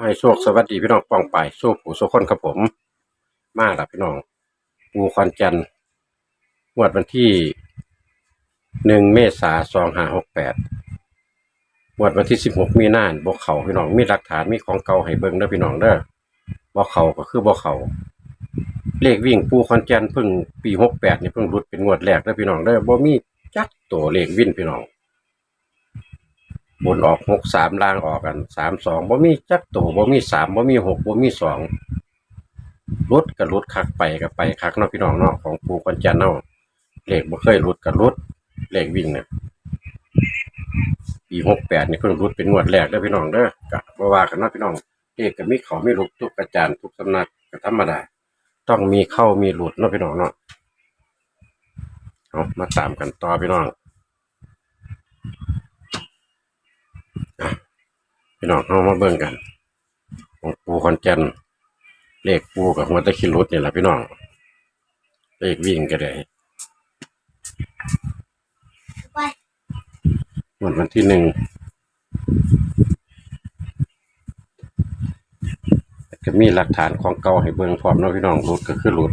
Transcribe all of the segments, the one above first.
ให้โชคสวัสดีพี่น้องป้องไปโชคผู้โชคคนครับผม มาแล้วพี่น้อง ปูคอนจันงวดวันที่หนึ่งเมษาสองห้าหกแปดงวดวันที่สิบหกมีนานบอกเขาพี่น้องมีหลักฐานมีของเก่าให้เบิ่งเด้อพี่น้องเด้อบอกเขาก็คือบอกเขาเลขวิ่งปูคอนจันเพิ่งปีหกแปดนี่เพิ่งรุดเป็นงวดแรกเด้อพี่น้องเด้อบ่มีจักตัวเลขวิ่นพี่น้อง บนออกหกสามล่างออกกันสามสองบ่มีจักตัวบ่มีสามบ่มีหกบ่มีสองรถกับรถคักไปกับไปคักเนาะพี่น้องเนาะของปูกัญจันเนาะเลขบ่เคยรุดกับรุดเลขวิ่งเนี่ยปีหกแปดนี่เพิ่งรุดเป็นงวดแรกเด้อพี่น้องเด้อกะบ่ว่ากันเนาะพี่น้องเลขก็มีเขาไมีลุกทุกอาจารย์ทุกสำนักก็ธรรมดาต้องมีเข้ามีหลุดเนาะพี่น้องเนาะเอามาตามกันต่อพี่น้อง พี่น้องเอามาเบิ่งกันของปูคอนแจนเลขปูกับหัวตะคิรุดนี่แหละพี่น้องเลขวิ่งก็ได้วันวันที่หนึ่งก็มีหลักฐานของเก่าให้เบิ่งพร้อมเนาะพี่น้องรุดก็คือรุด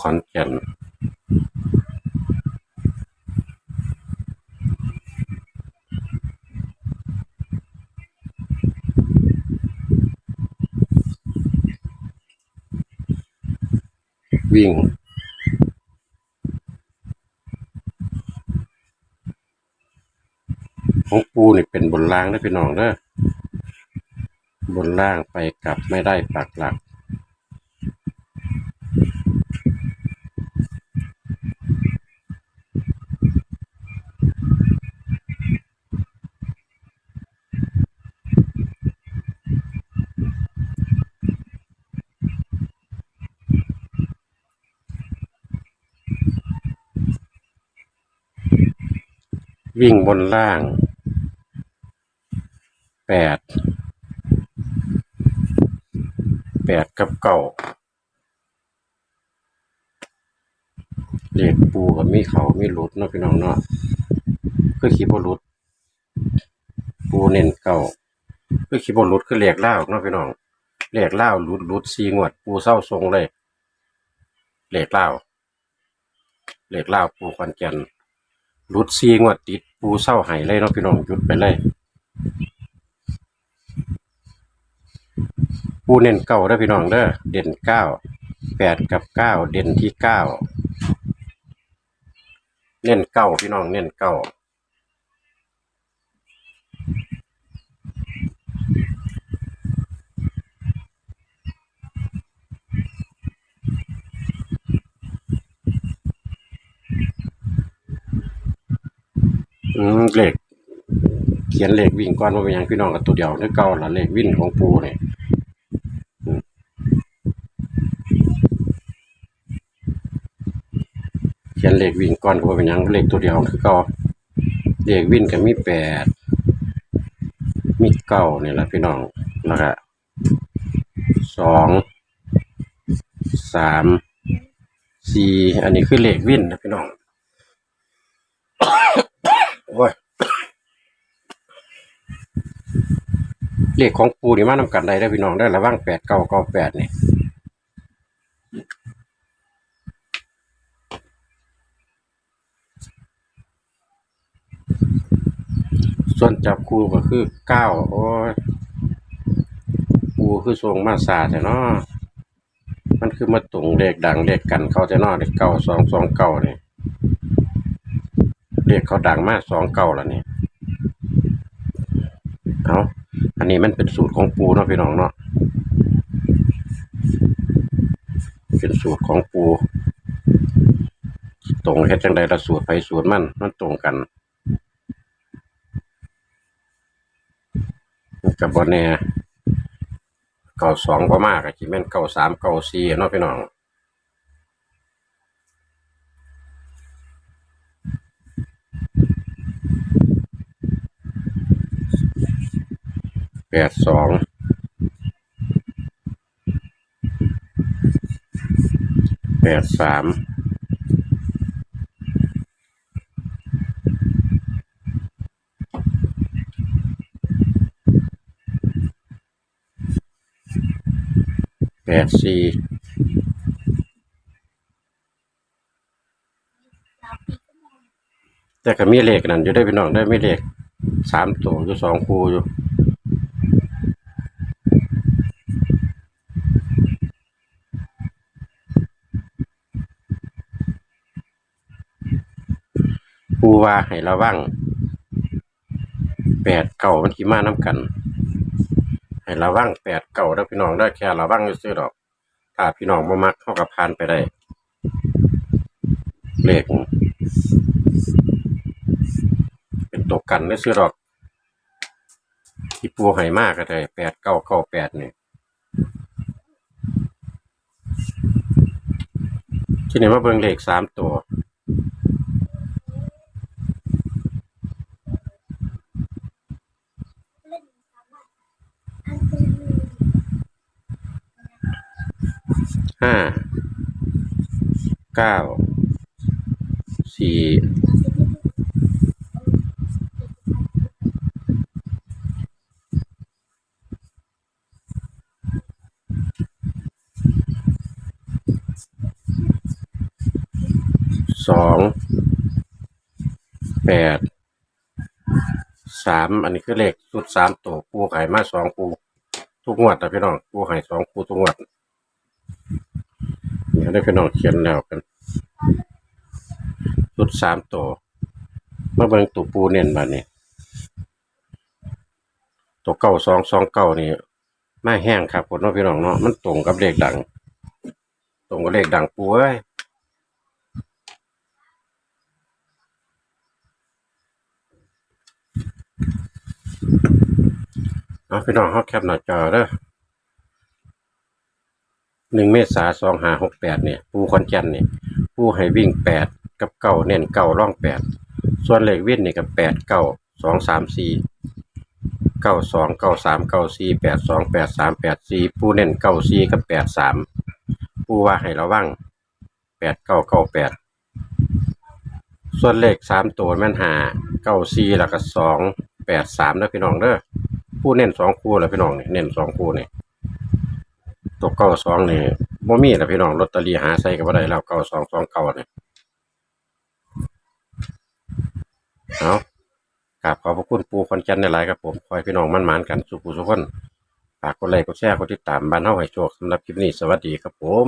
ปูคอนแจนวิ่ง ของปูนี่เป็นบนล่างนะพี่น้องเด้อบนล่างไปกลับไม่ได้ปักหลัก วิ่งบนล่างแปดแปดกับเก่าเลขปูกับมีเขามีหลุดเนาะพี่น้องเนาะคือขีบหลุด ปูเน้นเก่าคือขีบหลุดคือเลขเล่าเนาะพี่น้องเลขเล่าหลุดหลุดซีงวด ปูเศร้าทรงเลยเลขเล่าวเลขเล่าปูควันจัน รุดซีงวดติด ปูเศร้าหายเลยเนาะพี่น้องหยุดไปเลย ปูเน้นเก้าได้พี่น้องเด้อเด่นเก้าแปดกับเก้าเด่นที่เก้าเน้นเก้าพี่น้องเน้นเก้า เลขเขียนเลขวิ่งก่อนว่าเป็นยังพี่น้องกับตัวเดียวนึกเก้าละเลขวิ่งของปูเนี่ยเขียนเลขวิ่งก่อนก็บ่เป็นยังเลขตัวเดียวคือเก่าเลขวิ่งก็มีแปดมีเก้าเนี่แหละพี่น้องแล้วก็สองสามสี่อันนี้คือเลขวิ่นนะพี่น้อง โอ้ย เลขของปูนี่มานำกันได้ได้พี่น้องได้ระว่างแปดเก้าเก้าแปดนี่ส่วนจับคู่ก็คือเก้าโอ้ยกูคือทรงมาสาแต่เนาะมันคือมาตรงเลขดังเลขกันเขาแต่เนาะเลขเก้าสองสองเก้านี่เลขเขาดังมากสองเก้าแล้วนี่เอา อันนี้มันเป็นสูตรของปูเนาะพี่น้องเนาะเป็นสูตรของปูตรงเฮ็ดจังใดละสูตรไปสูตรมันมันตรงกันกับบอแน่เก้าสองบ่มากอะจิแม่นเก้าสามเก้าสี่เนาะพี่น้อง แปดสองแปดสามแปดสี่แต่ก็มีเลขนั่นอยู่ได้พี่น้องได้อมีเลขสามตัวอยู่สองคู่อยู่ ปูว่าให้ระวังแปดเก่ามันขี่มาน้ำกัน ให้ระวังแปดเก่าแล้วพี่น้องได้แค่ระวังซื้อดอก ถ้าพี่น้องบ่มักเข้ากับพานไปได้ เลขเป็นตกกันได้ซื้อดอกที่ปูให้มากก็ได้แปดเก้าเก้าแปดเนี่ยที่นี่มาเบิ่งเลขสามตัว ห้าเก้าสี่สองแปดสามอันนี้คือเลขสุดสามตัวปูไข่มาสองปูทุกงวดนะพี่น้องปูไข่สองปูทุกงวด นี่ได้พี่น้องเขียนแล้วกันชุดสามตัวมาเบิ่งตัวปูเน้นมาเนี่ยตัวเก้าสองสองเก้านี่ไมาแห้งครับผมเนาะพี่น้องเนาะมันตรงกับเลขดัง ตรงกับเลขดังปูเอ้ยเอาพี่น้องเขาแคปหน้าจอเด้อ หนึ่งเมษาสองหาหกแปดเนี่ยปูคอนแก่นเนี่ยปูให้วิ่งแปดกับเก้าเน้นเก้าร่องแปดส่วนเลขวิ่นนี่ยกับแปดเก้าสองสามสี่เก้าสองเก้าสามเก้าสี่แปดสองแปดสามแปดสี่ปูเน้นเก้าสี่กับแปดสามปูว่าให้ระวังแปดเก้าเก้าแปดส่วนเลขสามตัวแม่นหาเก้าสี่แล้วก็สองแปดสามนะพี่น้องเด้อปูเน้นสองคู่แล้วพี่น้องเนี่ยเน้นสองคู่เนี่ย ตัวเก้าสองนี่บ่มีนะพี่น้องลอตเตอรี่หาใส่ก็บ่ได้แล้วเก้าสองสองเก้าเนี่ยเอากราบขอบพระคุณปูคอนจันในหลายครับผมคอยพี่น้องมั่นหมานกันสุขสุขคนฝากกดไลค์กดแชร์กดติดตามบ้านเฮาให้โชคสำหรับคลิปนี้สวัสดีครับผม